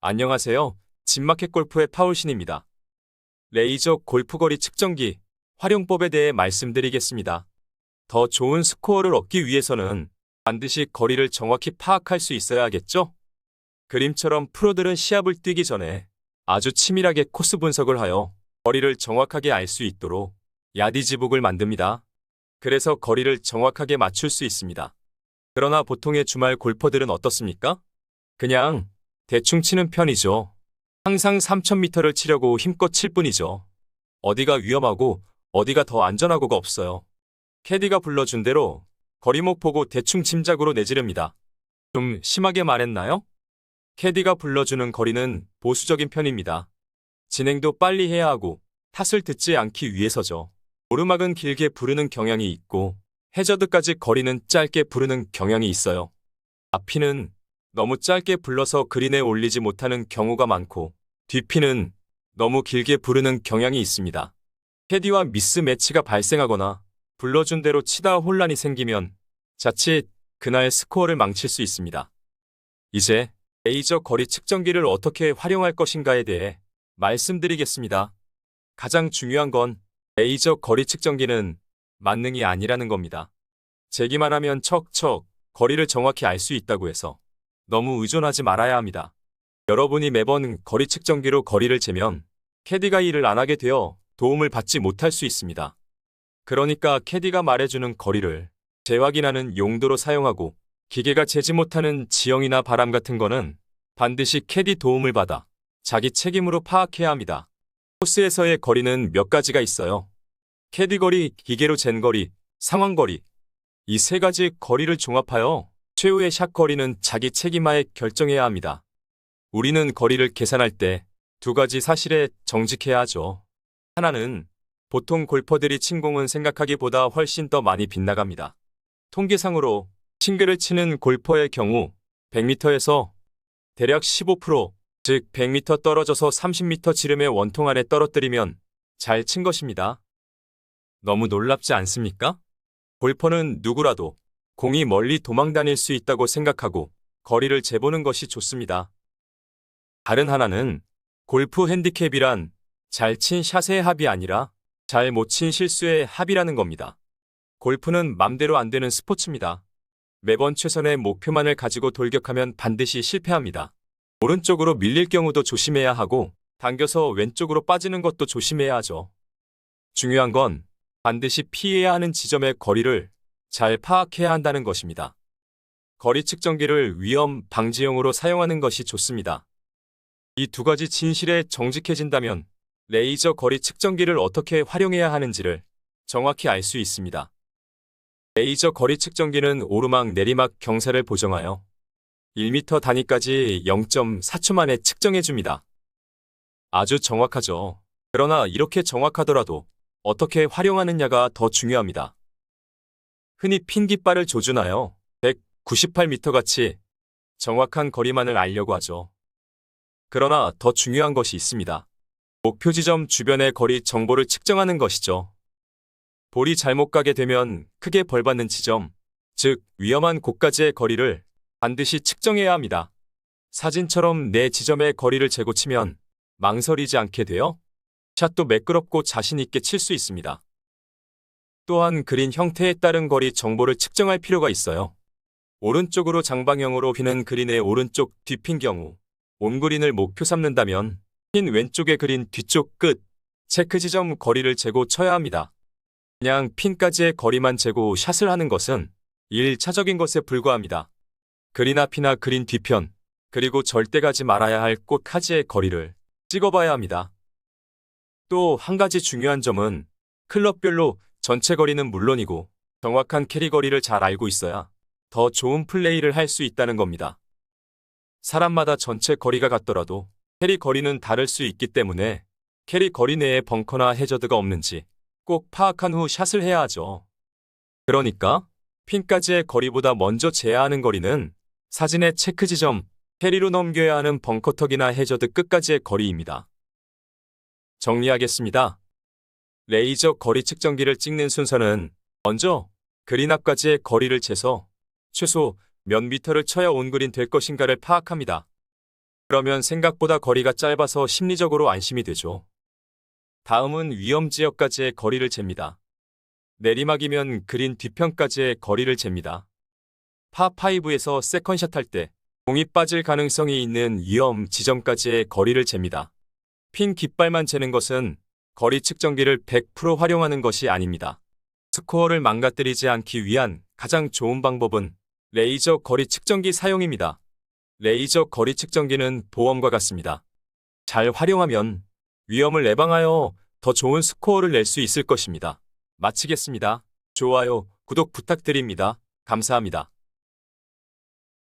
안녕하세요. 진마켓 골프의 파울신입니다. 레이저 골프거리 측정기 활용법에 대해 말씀드리겠습니다. 더 좋은 스코어를 얻기 위해서는 반드시 거리를 정확히 파악할 수 있어야겠죠? 그림처럼 프로들은 시합을 뛰기 전에 아주 치밀하게 코스 분석을 하여 거리를 정확하게 알 수 있도록 야디지북을 만듭니다. 그래서 거리를 정확하게 맞출 수 있습니다. 그러나 보통의 주말 골퍼들은 어떻습니까? 그냥 대충 치는 편이죠. 항상 3,000m를 치려고 힘껏 칠 뿐이죠. 어디가 위험하고 어디가 더 안전하고가 없어요. 캐디가 불러준 대로 거리목 보고 대충 짐작으로 내지릅니다. 좀 심하게 말했나요? 캐디가 불러주는 거리는 보수적인 편입니다. 진행도 빨리 해야 하고 탓을 듣지 않기 위해서죠. 오르막은 길게 부르는 경향이 있고 해저드까지 거리는 짧게 부르는 경향이 있어요. 앞피는 너무 짧게 불러서 그린에 올리지 못하는 경우가 많고 뒷피는 너무 길게 부르는 경향이 있습니다. 캐디와 미스 매치가 발생하거나 불러준 대로 치다 혼란이 생기면 자칫 그날 스코어를 망칠 수 있습니다. 이제 레이저 거리 측정기를 어떻게 활용할 것인가에 대해 말씀드리겠습니다. 가장 중요한 건 레이저 거리 측정기는 만능이 아니라는 겁니다. 재기만 하면 척척 거리를 정확히 알 수 있다고 해서 너무 의존하지 말아야 합니다. 여러분이 매번 거리 측정기로 거리를 재면 캐디가 일을 안 하게 되어 도움을 받지 못할 수 있습니다. 그러니까 캐디가 말해주는 거리를 재확인하는 용도로 사용하고 기계가 재지 못하는 지형이나 바람 같은 거는 반드시 캐디 도움을 받아 자기 책임으로 파악해야 합니다. 코스에서의 거리는 몇 가지가 있어요. 캐디 거리, 기계로 잰 거리, 상황 거리. 이 세 가지 거리를 종합하여 최후의 샷 거리는 자기 책임하에 결정해야 합니다. 우리는 거리를 계산할 때 두 가지 사실에 정직해야 하죠. 하나는 보통 골퍼들이 친 공은 생각하기보다 훨씬 더 많이 빗나갑니다. 통계상으로 싱글을 치는 골퍼의 경우 100m에서 대략 15%, 즉 100m 떨어져서 30m 지름의 원통 아래 떨어뜨리면 잘 친 것입니다. 너무 놀랍지 않습니까? 골퍼는 누구라도 공이 멀리 도망 다닐 수 있다고 생각하고 거리를 재보는 것이 좋습니다. 다른 하나는 골프 핸디캡이란 잘 친 샷의 합이 아니라 잘 못 친 실수의 합이라는 겁니다. 골프는 맘대로 안 되는 스포츠입니다. 매번 최선의 목표만을 가지고 돌격하면 반드시 실패합니다. 오른쪽으로 밀릴 경우도 조심해야 하고 당겨서 왼쪽으로 빠지는 것도 조심해야 하죠. 중요한 건 반드시 피해야 하는 지점의 거리를 잘 파악해야 한다는 것입니다. 거리 측정기를 위험 방지용으로 사용하는 것이 좋습니다. 이 두 가지 진실에 정직해진다면 레이저 거리 측정기를 어떻게 활용해야 하는지를 정확히 알 수 있습니다. 레이저 거리 측정기는 오르막 내리막 경사를 보정하여 1m 단위까지 0.4초 만에 측정해 줍니다. 아주 정확하죠. 그러나 이렇게 정확하더라도 어떻게 활용하느냐가 더 중요합니다. 흔히 핀 깃발을 조준하여 198m 같이 정확한 거리만을 알려고 하죠. 그러나 더 중요한 것이 있습니다. 목표 지점 주변의 거리 정보를 측정하는 것이죠. 볼이 잘못 가게 되면 크게 벌받는 지점, 즉 위험한 곳까지의 거리를 반드시 측정해야 합니다. 사진처럼 내 지점의 거리를 재고 치면 망설이지 않게 되어 샷도 매끄럽고 자신 있게 칠 수 있습니다. 또한 그린 형태에 따른 거리 정보를 측정할 필요가 있어요. 오른쪽으로 장방형으로 휘는 그린의 오른쪽 뒤핀 경우 온그린을 목표 삼는다면 핀 왼쪽의 그린 뒤쪽 끝 체크 지점 거리를 재고 쳐야 합니다. 그냥 핀까지의 거리만 재고 샷을 하는 것은 1차적인 것에 불과합니다. 그린 앞이나 그린 뒤편, 그리고 절대 가지 말아야 할 꽃 카지의 거리를 찍어봐야 합니다. 또 한 가지 중요한 점은 클럽별로 전체 거리는 물론이고 정확한 캐리 거리를 잘 알고 있어야 더 좋은 플레이를 할 수 있다는 겁니다. 사람마다 전체 거리가 같더라도 캐리 거리는 다를 수 있기 때문에 캐리 거리 내에 벙커나 해저드가 없는지 꼭 파악한 후 샷을 해야 하죠. 그러니까 핀까지의 거리보다 먼저 제야하는 거리는 사진의 체크 지점, 캐리로 넘겨야 하는 벙커턱이나 해저드 끝까지의 거리입니다. 정리하겠습니다. 레이저 거리 측정기를 찍는 순서는 먼저 그린 앞까지의 거리를 재서 최소 몇 미터를 쳐야 온 그린 될 것인가를 파악합니다. 그러면 생각보다 거리가 짧아서 심리적으로 안심이 되죠. 다음은 위험 지역까지의 거리를 잽니다. 내리막이면 그린 뒤편까지의 거리를 잽니다. 파5에서 세컨샷 할 때 공이 빠질 가능성이 있는 위험 지점까지의 거리를 잽니다. 핀 깃발만 재는 것은 거리 측정기를 100% 활용하는 것이 아닙니다. 스코어를 망가뜨리지 않기 위한 가장 좋은 방법은 레이저 거리 측정기 사용입니다. 레이저 거리 측정기는 보험과 같습니다. 잘 활용하면 위험을 예방하여 더 좋은 스코어를 낼 수 있을 것입니다. 마치겠습니다. 좋아요, 구독 부탁드립니다. 감사합니다.